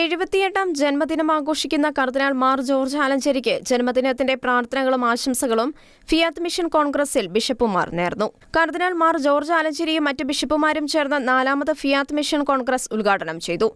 എഴുപത്തിയെട്ടാം ജന്മദിനം ആഘോഷിക്കുന്ന കർദിനാൾ മാർ ജോർജ് ആലഞ്ചേരിക്ക് ജന്മദിനത്തിന്റെ പ്രാർത്ഥനകളും ആശംസകളും ഫിയാത്ത് മിഷൻ കോൺഗ്രസിൽ ബിഷപ്പുമാർ നേർന്നു. കർദിനാൾ മാർ ജോർജ് ആലഞ്ചേരിയും മറ്റ് ബിഷപ്പുമാരും ചേർന്ന നാലാമത് ഫിയാത്ത് മിഷൻ കോൺഗ്രസ് ഉദ്ഘാടനം ചെയ്തു.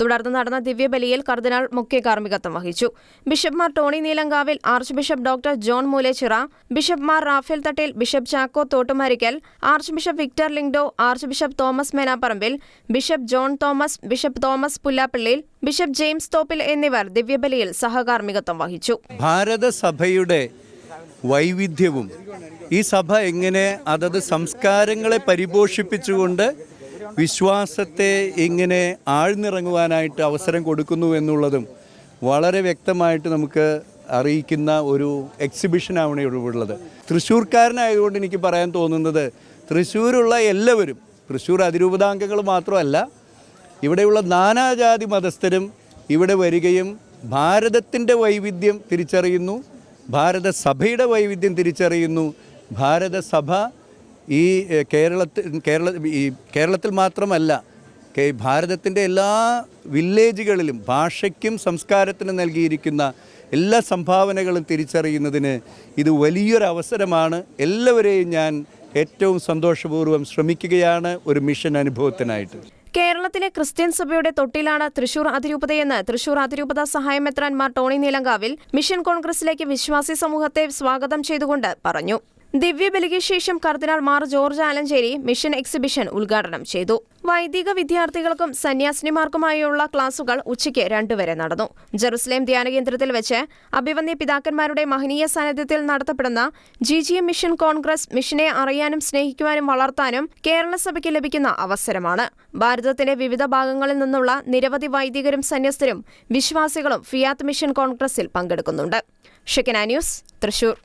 തുടർന്ന് നടന്ന ദിവ്യബലിയിൽ കർദിനാൾ മുഖ്യ കാർമ്മികത്വം വഹിച്ചു. ബിഷപ്പ്മാർ Tony Neelankavil archbishop doctor John മൂലേച്ചിറ ബിഷപ്പ്മാർ Raphael Thattil bishop Chacko Thottumarickal archbishop Victor Lyngdoh archbishop Thomas Menamparampil bishop John Thomas bishop Thomas Pulloppillil bishop James Thoppil എന്നിവർ ദിവ്യബലിയിൽ സഹകാർമ്മികത്വം വഹിച്ചു. ഭാരതസഭയുടെ വൈവിധ്യവും ഈ സഭ എങ്ങനെ അതത് സംസ്കാരങ്ങളെ പരിപോഷിപ്പിച്ചുകൊണ്ട് വിശ്വാസത്തെ ഇങ്ങനെ ആഴ്ന്നിറങ്ങുവാനായിട്ട് അവസരം കൊടുക്കുന്നു എന്നുള്ളതും വളരെ വ്യക്തമായിട്ട് നമുക്ക് അറിയിക്കുന്ന ഒരു എക്സിബിഷനാണ് ഇവിടെ ഉള്ളത് തൃശ്ശൂർക്കാരനായതുകൊണ്ട് എനിക്ക് പറയാൻ തോന്നുന്നത് തൃശ്ശൂരുള്ള എല്ലാവരും തൃശ്ശൂർ അതിരൂപതാംഗങ്ങൾ മാത്രമല്ല ഇവിടെയുള്ള നാനാജാതി മതസ്ഥരും ഇവിടെ വരികയും ഭാരതത്തിന്റെ വൈവിധ്യം തിരിച്ചറിയുന്നു ഭാരതസഭയുടെ വൈവിധ്യം തിരിച്ചറിയുന്നു ഭാരതസഭ ഈ കേരളത്തിൽ കേരള ഈ കേരളത്തിൽ മാത്രമല്ല ഭാരതത്തിന്റെ എല്ലാ വില്ലേജുകളിലും ഭാഷയ്ക്കും സംസ്കാരത്തിനും നൽകിയിരിക്കുന്ന എല്ലാ സംഭാവനകളും തിരിച്ചറിയുന്നതിന് ഇത് വലിയൊരു അവസരമാണ് എല്ലാവരെയും ഞാൻ ഏറ്റവും സന്തോഷപൂർവം ശ്രമിക്കുകയാണ് ഒരു മിഷൻ അനുഭവത്തിനായിട്ട്. കേരളത്തിലെ ക്രിസ്ത്യൻ സഭയുടെ തൊട്ടിലാണ് തൃശൂർ അതിരൂപതയെന്ന് തൃശൂർ അതിരൂപത സഹായമെത്രാൻമാർ ടോണി നീലങ്കാവിൽ മിഷൻ കോൺഗ്രസിലേക്ക് വിശ്വാസി സമൂഹത്തെ സ്വാഗതം ചെയ്തുകൊണ്ട് പറഞ്ഞു. ദിവ്യബലിക്ക് ശേഷം cardinal Mar George Alencherry mission exhibition ഉദ്ഘാടനം ചെയ്തു. വൈദിക വിദ്യാർത്ഥികൾക്കും സന്യാസിനിമാർക്കുമായുള്ള ക്ലാസുകൾ ഉച്ചയ്ക്ക് രണ്ടുവരെ നടന്നു. ജെറുസലേം ധ്യാനകേന്ദ്രത്തിൽ വെച്ച് അഭിവന്യ പിതാക്കന്മാരുടെ മഹനീയ സാന്നിധ്യത്തിൽ നടത്തപ്പെടുന്ന G G M mission congress മിഷനെ അറിയാനും സ്നേഹിക്കുവാനും വളർത്താനും കേരള സഭയ്ക്ക് ലഭിക്കുന്ന അവസരമാണ്. ഭാരതത്തിന്റെ വിവിധ ഭാഗങ്ങളിൽ നിന്നുള്ള നിരവധി വൈദികരും സന്യസ്തരും വിശ്വാസികളും ഫിയാത്ത് മിഷൻ കോൺഗ്രസിൽ പങ്കെടുക്കുന്നുണ്ട്. ന്യൂസ് തൃശൂർ.